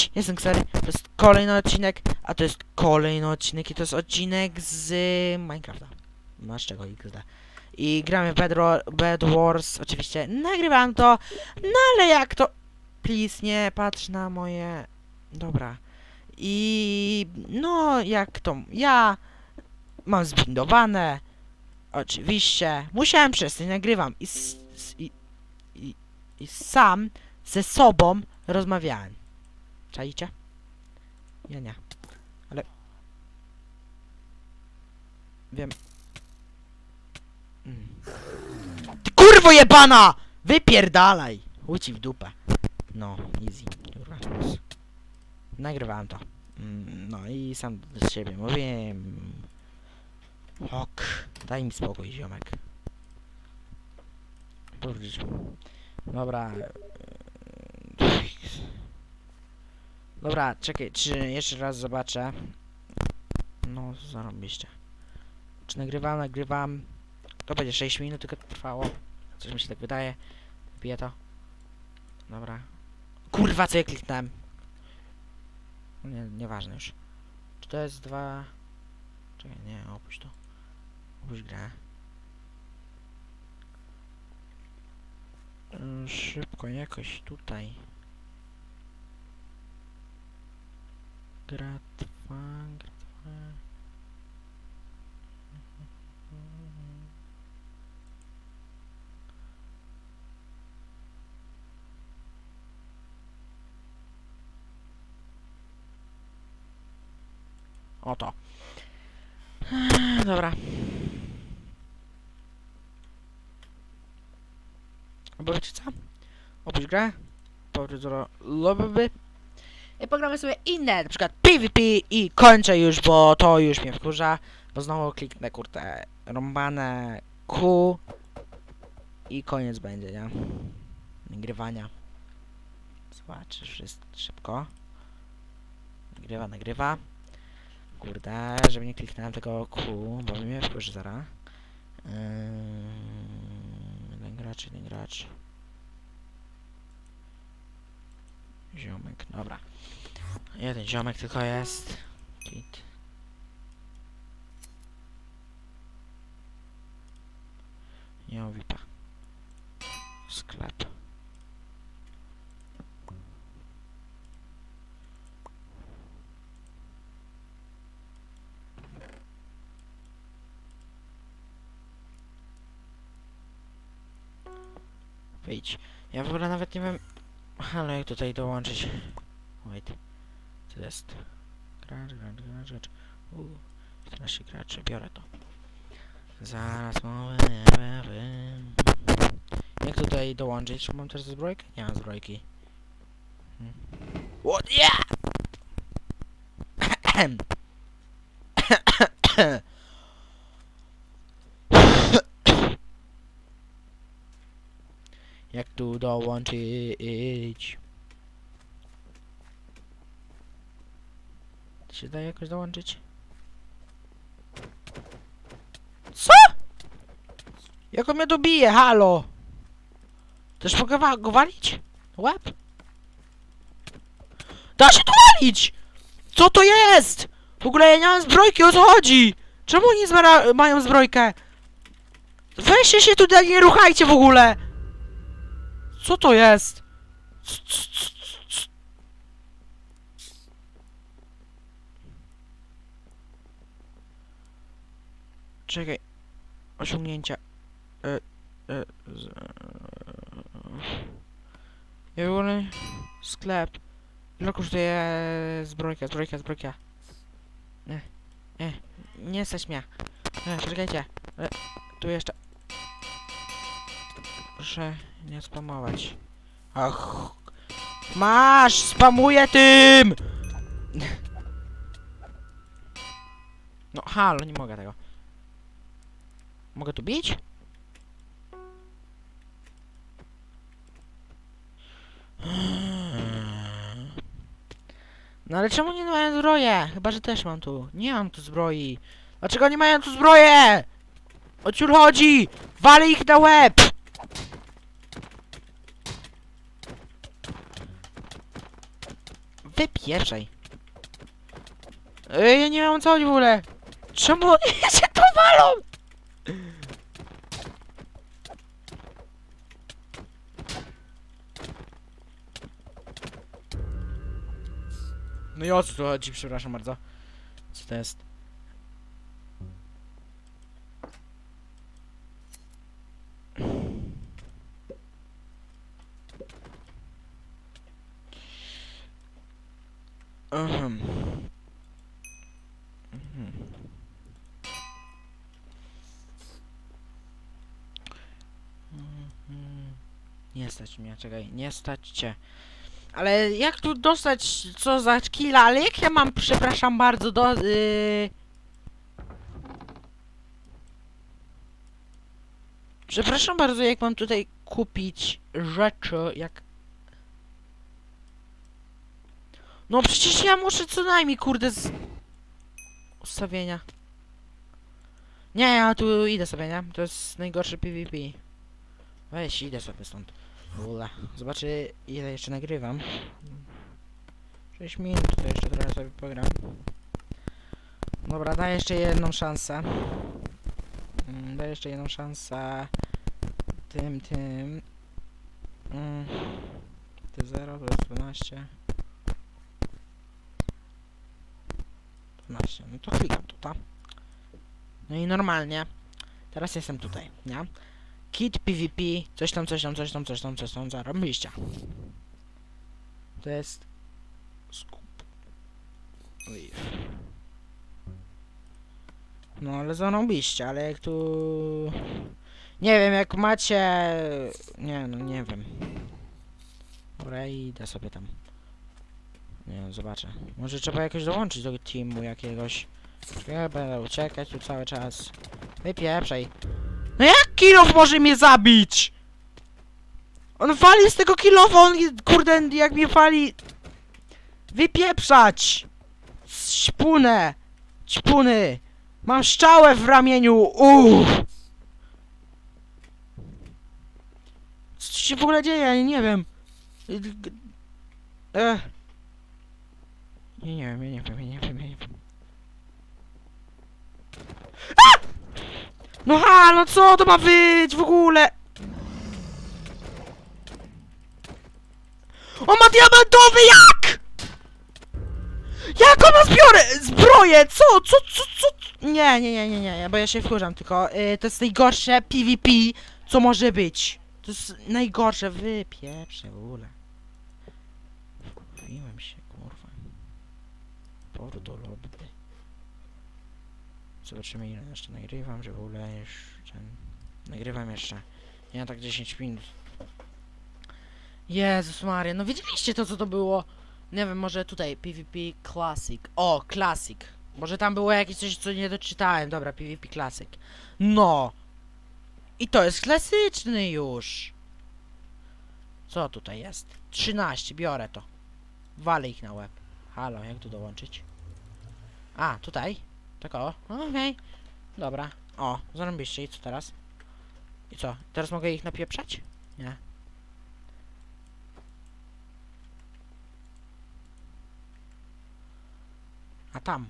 Cześć, jestem Xery. To jest kolejny odcinek, a to jest kolejny odcinek i to jest odcinek z Minecrafta. Masz czego XD. I gramy w Bed, Wars, oczywiście nagrywam to, no ale jak to... Please, nie patrz na moje... Dobra. I... no, jak to... ja... mam zbindowane. Oczywiście. Musiałem przestać, nagrywam. I, i, i, i sam ze sobą rozmawiałem. Czaicie? Ja nie. Ale... Wiem. Mm. Ty kurwo jebana! Wypierdalaj! Łuci w dupę. No, easy. Kurwa. Nagrywałem to. Mm, No i sam z siebie mówiłem. Ok. Daj mi spokój, ziomek. Powróć. Dobra. e, Dobra, czekaj, czy jeszcze raz zobaczę. No, zarobiście. Czy nagrywam, nagrywam. To będzie 6 minut tylko trwało. Coś mi się tak wydaje. Wbiję to. Dobra. Kurwa, co ja kliknąłem? No Nie, nieważne już. Czy to jest dwa... Czekaj, nie, opuść to. Opuść grę. Szybko, jakoś tutaj. Gratwa, gratwa. Oto. Dobra. Bo wiecie co? Opuść grę. Powrót do lobby. I pogramy sobie inne, na przykład PvP i kończę już, bo to już mnie wkurza. Bo znowu kliknę kurtę rąbane Q i koniec będzie, nie? Nagrywania. Zobaczysz wszystko szybko. Nagrywa, nagrywa. Kurde, żeby nie kliknąłem tego Q, bo mnie wkurzy zaraz. Yy, jeden gracz, gracz. Ziomek, dobra. Jeden ziomek tylko jest. Kit. Nie mam VIPa. Sklep. Wyjdź. Ja w ogóle nawet nie wiem... Ale jak tutaj dołączyć? Wait. Co jest? Gracz, gracz, gracz, gracz. Uuu, 14 graczy, biorę to. Zaraz mówię, Jak tutaj dołączyć? Czy mam też zbrojkę? Nie mam zbrojki. Hmm. What? Yeah! Jak tu dołączyć? Się da jakoś dołączyć? Co? Jak on mnie dobije, halo? Też mogę go walić? Łeb? Da się tu walić! Co to jest? W ogóle ja nie mam zbrojki, o co chodzi? Czemu oni mają zbrojkę? Weźcie się tutaj, nie ruchajcie w ogóle! Co to jest? C- c- c- c- Czekaj. Osiągnięcia. E, e, z, e, ogóle... Sklep. Ile kosztuje zbrojka, zbrojka, zbrojka? Nie, nie, nie stać mnie. E, czekajcie. E, tu jeszcze. Proszę nie spamować. Ach. Masz! Spamuję tym! No halo, nie mogę tego. Mogę tu bić? No ale czemu nie mają zbroje? Chyba, że też mam tu. Nie mam tu zbroi. Dlaczego nie mają tu zbroje? O ciur chodzi! Walę ich na łeb! Wypieprzaj. Ej, ja nie mam co w ogóle. Czemu oni się tu walą? No i o co tu chodzi, przepraszam bardzo. Co to jest? Ahem. Mhm. Nie stać mnie, czekaj, nie stać cię. Ale jak tu dostać co za killa, ale jak ja mam, przepraszam bardzo, do... Yy... Przepraszam bardzo, jak mam tutaj kupić rzeczy, jak... No przecież ja muszę co najmniej, kurde, z... Ustawienia. Nie, ja tu idę sobie, nie? To jest najgorszy PvP. Weź, idę sobie stąd. W ogóle. Zobaczy ile jeszcze nagrywam. 6 minut, to jeszcze trochę sobie pogram. Dobra, daj jeszcze jedną szansę. Mm, Daj jeszcze jedną szansę. Tym, tym. Mm. Ty 0, to jest 12. 12. No to klikam tutaj. No i normalnie. Teraz jestem tutaj, nie? Kit PvP, coś tam, coś tam, coś tam, coś tam, coś tam, zarobiliście. To jest... Skup. Leave. No ale zarobiliście, ale jak tu... Nie wiem, jak macie... Nie no, nie wiem. Dobra, idę sobie tam. Nie wiem, zobaczę. Może trzeba jakoś dołączyć do teamu jakiegoś. Ja będę uciekać tu cały czas. Wypieprzaj. No jak kilof może mnie zabić? On wali z tego kilofa, on kurde, jak mnie wali... Wypieprzać! Śpunę! Ćpuny! Mam szczałę w ramieniu! Uuu! Co się w ogóle dzieje? Ja nie wiem. Ech. Nie, nie wiem, nie wiem, nie wiem, nie wiem. A! No ha, no co to ma być w ogóle? On ma diamentowy jak? Jak on ma zbiorę, zbroję? Co, co, co, co? Nie, nie, nie, nie, nie, bo ja się wkurzam, tylko y, to jest najgorsze PvP, co może być. To jest najgorsze, wypieprze w ogóle. Wkurwiłem się, kurwa. Powrót lobby. Zobaczymy ile jeszcze nagrywam, że w ogóle już ten... Nagrywam jeszcze. Ja tak 10 minut. Jezus Maria, no widzieliście to co to było? Nie wiem, może tutaj PvP Classic. O, Classic. Może tam było jakieś coś, co nie doczytałem. Dobra, PvP Classic. No! I to jest klasyczny już. Co tutaj jest? 13, biorę to. Walę ich na łeb. Halo, jak tu dołączyć? A, tutaj? Tak o, okej. Dobra. O, zarobiście i co teraz? I co? Teraz mogę ich napieprzać? Nie. A tam.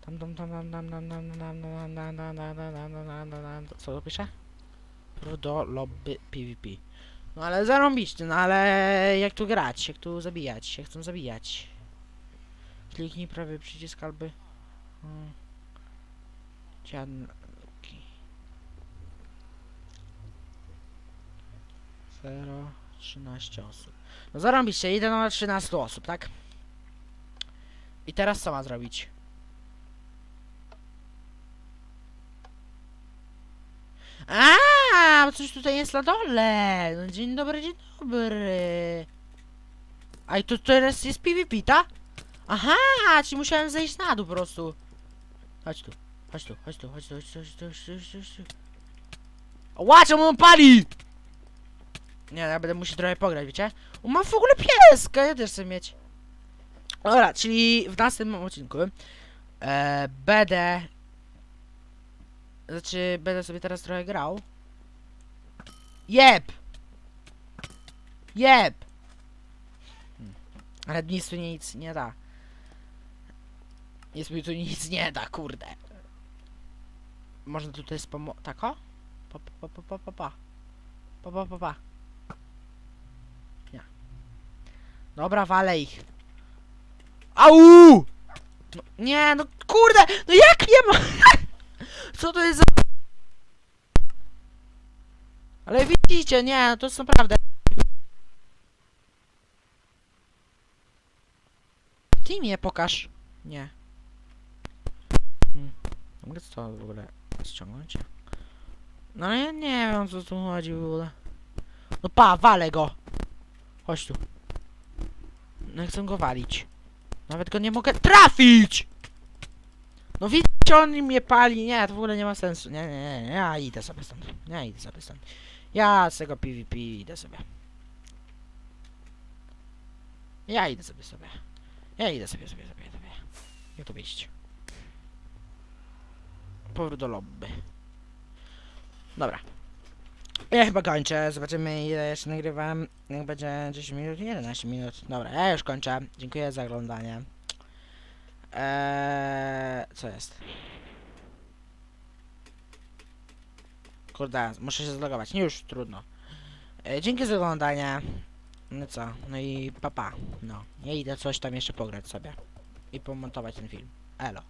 Tam, tam, tam, tam, tam, tam, tam, tam, tam, tam, tam, tam, tam, tam, tam, tam, tam, tam. Co to pisze? Do lobby PvP. No ale zarąbiście, no ale jak tu grać, jak tu zabijać, jak chcą zabijać. Kliknij prawy przycisk albo... Hmm. Dzianki. 0, 13 osób. No zarąbiście, idę na 13 osób, tak? I teraz co ma zrobić? A, coś tutaj jest na dole. No, dzień dobry, dzień dobry. A i to teraz jest PvP, tak? Aha, czyli musiałem zejść na dół po prostu. Chodź tu, chodź tu, chodź tu, chodź tu, chodź tu, chodź tu, chodź tu, chodź tu, chodź tu. O, pali! Nie, ja będę musiał trochę pograć, wiecie? On ma w ogóle pieska, ja też chcę mieć. Dobra, czyli w następnym odcinku e, będę... Znaczy, będę sobie teraz trochę grał. Jeb! Jeb! Hmm. Ale nic tu nic nie da. Nic mi tu nic nie da, kurde. Można tutaj spomo... Tako? Pa, pa, pa, pa, pa, pa. Pa, pa, pa, pa. Nie. Dobra, walę ich. Au! No, nie, no kurde! No jak nie ma... Co to jest za... Ale widzicie, nie, no to jest naprawdę... Ty mnie pokaż. Nie. Hmm. Mogę to w ogóle ściągnąć? No ja nie wiem co tu chodzi w ogóle. No pa, walę go! Chodź tu. No chcę go walić. Nawet go nie mogę trafić! No widzicie, on mnie pali. Nie, to w ogóle nie ma sensu. Nie, nie, nie, ja idę sobie stąd. Ja idę sobie stąd. Ja z tego PvP idę sobie. Ja idę sobie sobie. Ja idę sobie, sobie, sobie, sobie. Jak to wyjść? Powrót do lobby. Dobra. Ja chyba kończę. Zobaczymy ile jeszcze nagrywam. Jak będzie 10 minut, 11 minut. Dobra, ja już kończę. Dziękuję za oglądanie. Eee, co jest? Kurde, muszę się zlogować. Nie już trudno. E, dzięki za oglądanie. No co? No i papa. No. Ja idę coś tam jeszcze pograć sobie. I pomontować ten film. Elo.